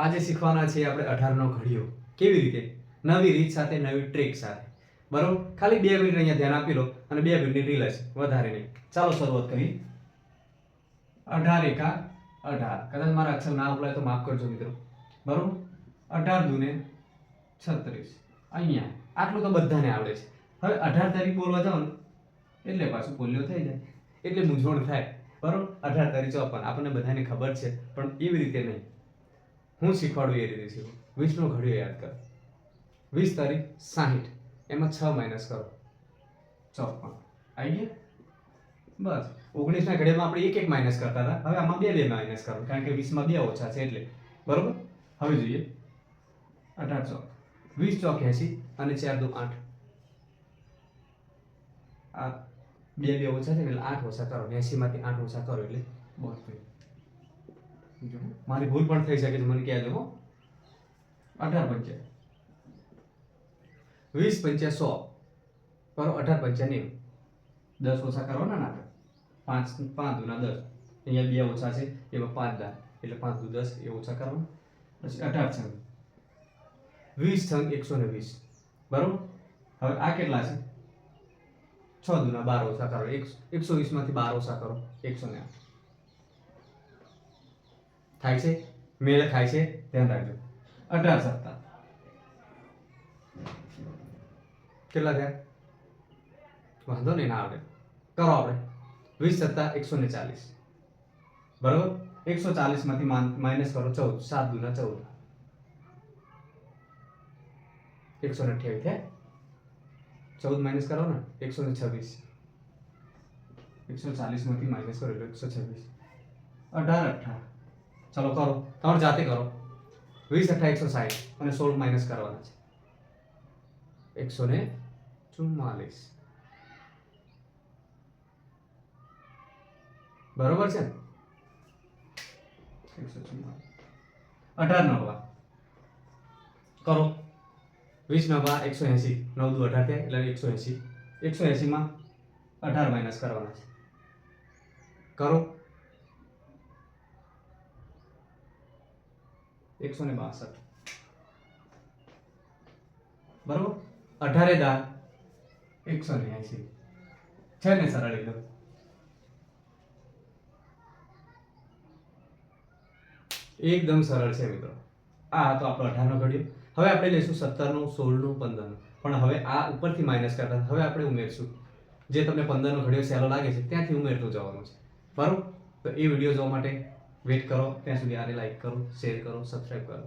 આજે શીખવાના છે આપણે અઢારનો ઘડિયો. કેવી રીતે? નવી રીત સાથે, નવી ટ્રીક સાથે. બરાબર? ખાલી બે મિનિટ અહીંયા ધ્યાન આપી લો અને બે મિનિટની રીલ વધારે નહીં. ચાલો શરૂઆત કરીએ. અઢાર એકા અઢાર. કદાચ મારા અક્ષર ના ઉપલાય તો માફ કરજો મિત્રો. બરાબર? અઢાર દુને છત્રીસ. અહીંયા. આટલું તો બધાને આવડે છે. હવે અઢાર તારીખ બોલવા જાઓ ને, એટલે પાછું પોલિયો થઈ જાય. એટલે મૂંઝવણ થાય. બરાબર? અઢાર તારીખ ચોપન. આપણને બધાને ખબર છે, પણ એવી રીતે નહીં. હું શીખવાડું એ રીતે શીખું વીસનો ઘડિયો યાદ કર. વીસ તારીખ સાહીઠ. એમાં છ માઇનસ કરો. ચોપન. આવી ગયા? બસ. ઓગણીસના ઘડિયામાં આપણે એક એક માઇનસ કરતા હતા. હવે આમાં બે બે માઇનસ કરો. કારણ કે વીસમાં બે ઓછા છે એટલે. બરોબર? હવે જોઈએ. અઢાર ચોક. વીસ ચોક એસી અને ચાર દો આઠ. આ બે બે ઓછા છે એટલે આઠ ઓછા કરો. એસીમાંથી આઠ ઓછા કરો એટલે મારી ભૂલ પણ થઈ શકે છે, મને કહેજો હો. અઢાર પંચા. વીસ પંચા સો. કરો અઢાર પંચા નેવું. દસ ઓછા કરવાના ના પાંચ પાંચ દુના દસ. અહીંયા બે ઓછા છે, એમાં પાંચ દા. એટલે પાંચ દુ દસ, એ ઓછા કરવાના પછી અઢાર છંગ. વીસ છંગ એકસો ને વીસ. બરાબર? હવે આ કેટલા છે? છ દુના બાર ઓછા કરો. એકસો એકસો વીસમાંથી બાર ઓછા કરો. એકસો ને આઠ. થાય છે, મેળ ખાય છે, ધ્યાન રાખજો. અઢાર સત્તા. કેટલા થયા? વાંધો નહીં, ના આવડે. કરો આપણે. વીસ સત્તા, એકસો ને ચાલીસ. બરોબર? એકસો ચાલીસમાંથી માઇનસ કરો ચૌદ. સાત દુના ચૌદ. એકસો ને અઠ્યાવીસ થયા? ચૌદ માઇનસ કરો ને, એકસો ને છવ્વીસ. એકસો ચાલીસમાંથી માઇનસ કરો એટલે એકસો છવ્વીસ. અઢાર અઠાર ચલો કરો, તમારે જાતે કરો. વીસ અઠા એકસો સાઠ અને સોળ માઇનસ કરવાના છે. એકસો ને ચુમ્માલીસ. બરોબર છે ને? એકસો ચુમ્માલીસ. અઢાર નવા કરો. વીસ નવા એકસો એંસી. નવ દુ અઢાર થયા, એટલે એકસો એંસી. એકસો એંસીમાં અઢાર માઇનસ કરવાના છે. કરો. એકસો ને બાસઠ. બરોબર? અઢારે દાર એકસો ને એસી છે ને સરળ એકદમ? એકદમ સરળ છે મિત્રો. આ તો આપણો અઢારનો ઘડિયો. હવે આપણે લઈશું સત્તરનું, સોળનું, પંદરનું. પણ હવે આ ઉપરથી માઇનસ કરતા. હવે આપણે ઉમેરશું. જે તમને પંદરનો ઘડિયો સહેલો લાગે છે, ત્યાંથી ઉમેરતું જવાનું છે. બરોબર? તો એ વીડિયો જોવા માટે વેટ કરો ત્યાં સુધી આને લાઈક કરો શેર કરો સબસ્ક્રાઈબ કરો.